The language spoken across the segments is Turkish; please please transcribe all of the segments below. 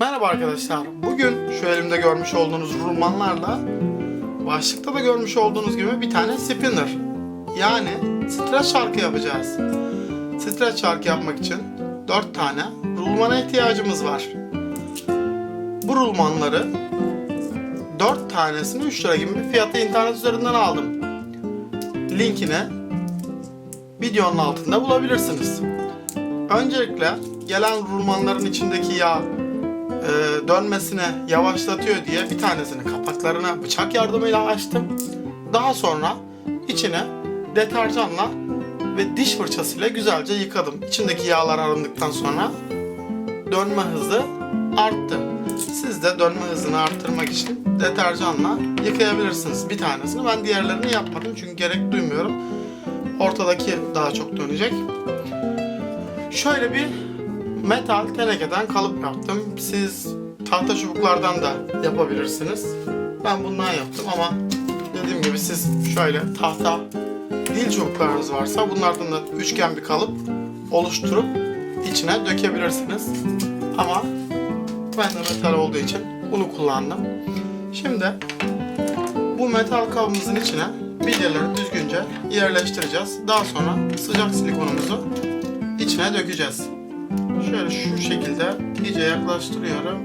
Merhaba arkadaşlar. Bugün şu elimde görmüş olduğunuz rulmanlarla başlıkta da görmüş olduğunuz gibi bir tane spinner. Yani stres şarkı yapacağız. Stres şarkı yapmak için 4 tane rulmana ihtiyacımız var. Bu rulmanları 4 tanesini 3 lira gibi bir fiyata internet üzerinden aldım. Linkini videonun altında bulabilirsiniz. Öncelikle gelen rulmanların içindeki yağ e, dönmesini yavaşlatıyor diye bir tanesini kapaklarına bıçak yardımıyla açtım. Daha sonra içine deterjanla ve diş fırçasıyla güzelce yıkadım. İçindeki yağlar arındıktan sonra dönme hızı arttı. Siz de dönme hızını arttırmak için deterjanla yıkayabilirsiniz bir tanesini. Ben diğerlerini yapmadım çünkü gerek duymuyorum. Ortadaki daha çok dönecek. Şöyle bir metal tenekeden kalıp yaptım. Siz tahta çubuklardan da yapabilirsiniz. Ben bundan yaptım ama dediğim gibi siz şöyle tahta dil çubuklarınız varsa bunlardan da üçgen bir kalıp oluşturup içine dökebilirsiniz. Ama ben de metal olduğu için bunu kullandım. Şimdi bu metal kabımızın içine bilyeleri düzgünce yerleştireceğiz. Daha sonra sıcak silikonumuzu içine dökeceğiz. Şöyle şu şekilde iyice yaklaştırıyorum.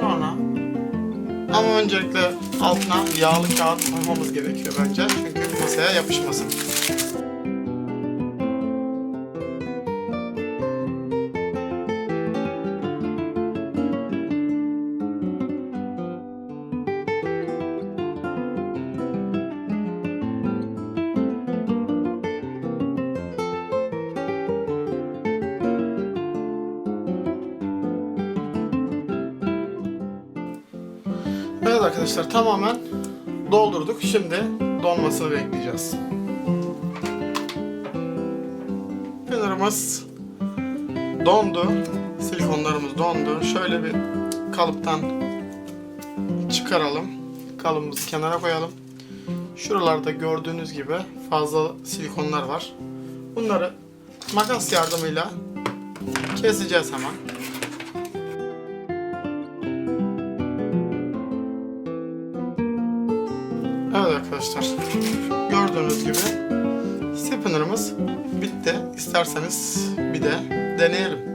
Sonra ama öncelikle altına yağlı kağıt koymamız gerekiyor bence. Çünkü masaya yapışmasın. Evet arkadaşlar tamamen doldurduk. Şimdi donmasını bekleyeceğiz. Fenerimiz dondu. Silikonlarımız dondu. Şöyle bir kalıptan çıkaralım. Kalıbımızı kenara koyalım. Şuralarda gördüğünüz gibi fazla silikonlar var. Bunları makas yardımıyla keseceğiz hemen. Evet arkadaşlar. Gördüğünüz gibi spinner'ımız bitti. İsterseniz bir de deneyelim.